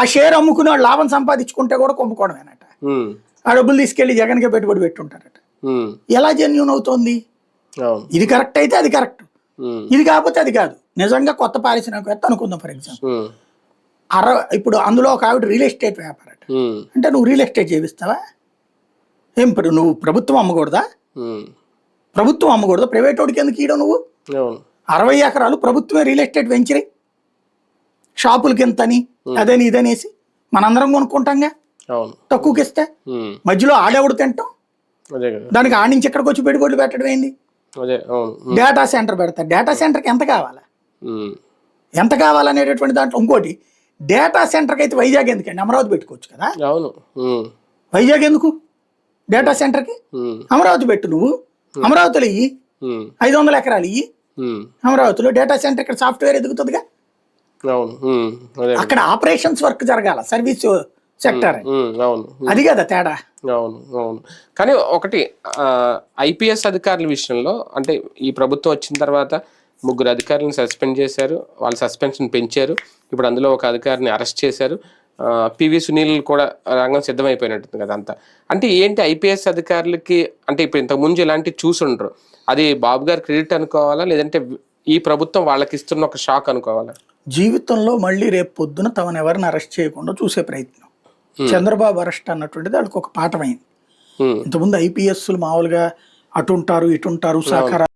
ఆ షేర్ అమ్ముకుని వాళ్ళు లాభం సంపాదించుకుంటే కూడా ఉమ్, ఆ డబ్బులు తీసుకెళ్ళి జగన్కే పెట్టుబడి పెట్టుంటారట. ఎలా జెన్యున్ అవుతోంది? ఇది కరెక్ట్ అయితే అది కరెక్ట్. ఇది కాకపోతే అది కాదు. నిజంగా కొత్త పారిశ్రామికవేత్త అనుకుందాం ఫర్ ఎగ్జాంపుల్. ఉమ్, అర ఇప్పుడు అందులో ఒక ఆవిడ రియల్ ఎస్టేట్ వ్యాపారట. ఉమ్, అంటే నువ్వు రియల్ ఎస్టేట్ చేపిస్తావా? ఏం నువ్వు ప్రభుత్వం అమ్మకూడదా? ప్రభుత్వం అమ్మకూడదా? ప్రైవేట్ వాడికి ఎందుకు ఇయడం నువ్వు? అరవై ఎకరాలు ప్రభుత్వమే రియల్ ఎస్టేట్ వెంచరే. షాపులకి ఎంతని అదని ఇదనేసి మనందరం కొనుక్కుంటాంగా. తక్కువకి ఇస్తే మధ్యలో ఆడెవడు తింటాం? దానికి ఆడి నుంచి ఎక్కడికి వచ్చి పెట్టుబడులు పెట్టడం ఏంది? డేటా సెంటర్ పెడతా డేటా సెంటర్కి ఎంత కావాలా? ఎంత కావాలనేటటువంటి దాంట్లో ఇంకోటి డేటా సెంటర్కి అయితే వైజాగ్ ఎందుకండి? అమరావతి పెట్టుకోవచ్చు కదా? అవును. వైజాగ్ ఎందుకు? డేటా సెంటర్కి? అమరావతి పెట్టు నువ్వు. అమరావతిలో ఇయ్యి. ఐదు వందల ఎకరాలు ఇయ్యి. అమరావతిలో డేటా సెంటర్ ఇక్కడ సాఫ్ట్వేర్ ఎదుగుతుందిగా. అవును. అక్కడ ఆపరేషన్స్ వర్క్ జరగాల సర్వీస్ సెక్టర్. అవును. అది కదా తేడా. అవును. అవును. కానీ ఒకటి ఐపీఎస్ అధికారుల విషయంలో అంటే ఈ ప్రభుత్వం వచ్చిన తర్వాత ముగ్గురు అధికారులను సస్పెండ్ చేశారు. వాళ్ళ సస్పెన్షన్ పెంచారు. ఇప్పుడు అందులో ఒక అధికారిని అరెస్ట్ చేశారు. పివి సునీల్ కూడా రంగం సిద్ధమైపోయినట్టుంది కదా అంతా. అంటే ఏంటి ఐపీఎస్ అధికారులకి అంటే ఇప్పుడు ఇంతకు ముందు ఇలాంటి చూసుండ్రు. అది బాబు గారి క్రెడిట్ అనుకోవాలా? లేదంటే ఈ ప్రభుత్వం వాళ్ళకి ఇస్తున్న ఒక షాక్ అనుకోవాలా? జీవితంలో మళ్ళీ రేపు పొద్దున తమను ఎవరిని అరెస్ట్ చేయకుండా చూసే ప్రయత్నం. చంద్రబాబు అరెస్ట్ అన్నటువంటిది వాళ్ళకి ఒక పాఠమైంది. ఉమ్, ఇంతకుముందు ఐపీఎస్లు మామూలుగా అటుంటారు ఇటుంటారు సహకార